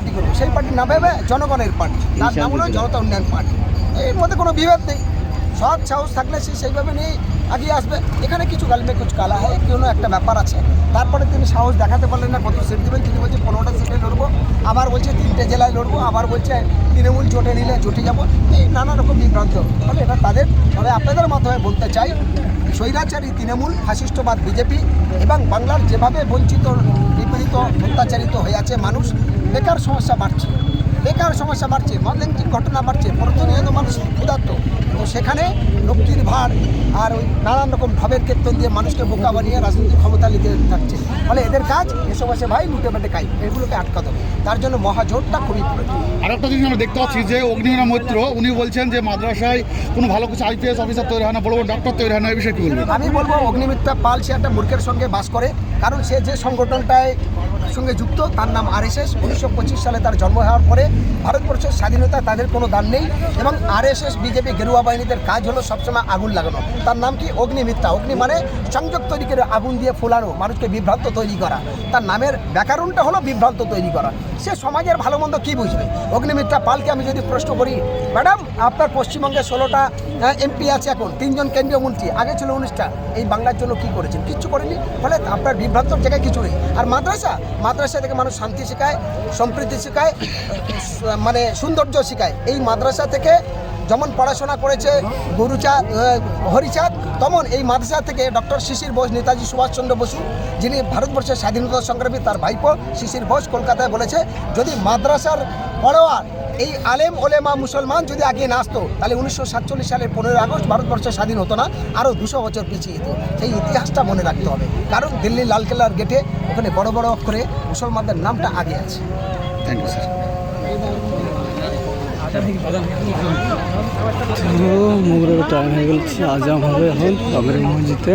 Party করব। সেই পার্টির নাম হবে জনগণের পার্টি। তার নাম হলো জনতা উন্নয়ন পার্টি। এর মধ্যে কোনো বিভেদ নেই। সৎ সাহস থাকলে সে সেইভাবে নিয়ে এগিয়ে আসবে। এখানে কিছু গালমে কিছু কালা হয় কোনো একটা ব্যাপার আছে। তারপরে তিনি সাহস দেখাতে পারলেন না কত সিট দেবেন? তিনি বলছে, পনেরোটা সিটে লড়বো। আবার বলছে, তিনটে জেলায় লড়বো। আবার বলছে, তৃণমূল জোটে নিলে জোটে যাব। এই নানা রকম বিভ্রান্ত। ফলে এটা তাদের, তবে আপনাদের মাধ্যমে বলতে চাই, স্বৈরাচারী তৃণমূল ফাশিষ্টবাদ বিজেপি এবং বাংলার যেভাবে বঞ্চিত নিপীড়িত অত্যাচারিত হয়ে আছে মানুষ, বেকার সমস্যা বাড়ছে। বেকার সমস্যা বাড়ছে মর্লিংটিক ঘটনা বাড়ছে, প্রতিনিয়ত মানুষ ক্ষুধার্ত। সেখানে লক্ষ্মীর ভার আর ওই নানান রকম ঢবের কীর্তন দিয়ে মানুষকে বোকা বানিয়ে রাজনৈতিক ক্ষমতা লিখে থাকছে ফলে এদের কাজ এসব আসে ভাই লুটে বেটে খাই এগুলোকে আটকাতে তার জন্য মহাজোটটা খুবই প্রয়োজন। আর একটা জিনিস আমরা দেখতে পাচ্ছি যে অগ্নিমীরা মৈত্র উনি বলছেন যে মাদ্রাসায় কোনো ভালো কিছু আইপিএস অফিসার তৈরি হয় না বড় বড় ডাক্তার তৈরি হয় না এই বিষয়ে কি বলবেন? আমি বলব অগ্নিমিত্রা পাল সে একটা মূর্খের সঙ্গে বাস করে কারণ সে যে সংগঠনটায় সঙ্গে যুক্ত, তার নাম আরএসএস। উনিশশো পঁচিশ সালে তার জন্ম হওয়ার পরে ভারতবর্ষের স্বাধীনতা তাদের কোনো দান নেই এবং আরএসএস বিজেপি গেরুয়া বাহিনীদের কাজ হলো সবসময় আগুন লাগানো। তার নাম কি? অগ্নিমিত্রা। অগ্নি মানে সংযোগ তৈরি করে আগুন দিয়ে ফোলানো, মানুষকে বিভ্রান্ত তৈরি করা। তার নামের ব্যাকরণটা হলো বিভ্রান্ত তৈরি করা। সে সমাজের ভালো মন্দ কী বুঝবে? অগ্নিমিত্রা পালকে আমি যদি প্রশ্ন করি, ম্যাডাম, আপনার পশ্চিমবঙ্গে ষোলোটা এমপি আছে এখন, তিনজন কেন্দ্রীয় মন্ত্রী, আগে ছিল উনিশটা এই বাংলার জন্য কি করেছেন? কিচ্ছু করেনি। ফলে আপনার বিভ্রান্তর জায়গায় কিছু নেই। আর মাদ্রাসা? মাদ্রাসা থেকে মানুষ শান্তি শেখায় সম্প্রীতি শেখায় মানে সৌন্দর্য শেখায়। এই মাদ্রাসা থেকে যেমন পড়াশোনা করেছে গুরুচাঁদ হরিচাঁদ, তেমন এই মাদ্রাসা থেকে ডক্টর শিশির বোস নেতাজি সুভাষচন্দ্র বসু, যিনি ভারতবর্ষের স্বাধীনতা সংগ্রামী তার ভাইপো শিশির বোস কলকাতায় বলেছে, যদি মাদ্রাসার পড়োয়ার এই আলেম ওলেমা মুসলমান যদি আগে না আসতো তাহলে উনিশশো সাতচল্লিশ সালের পনেরোই আগস্ট ভারতবর্ষ স্বাধীন হতো না আরও দুশো বছর পিছিয়ে যেত। সেই ইতিহাসটা মনে রাখতে হবে। কারণ দিল্লির লালকেল্লার গেটে ওখানে বড় বড় অক্ষরে মুসলমানদের নামটা আগে আছে। থ্যাংক ইউ স্যার টাইম হয়ে গেছে আজাম হবে এখন বাবরি মসজিদে।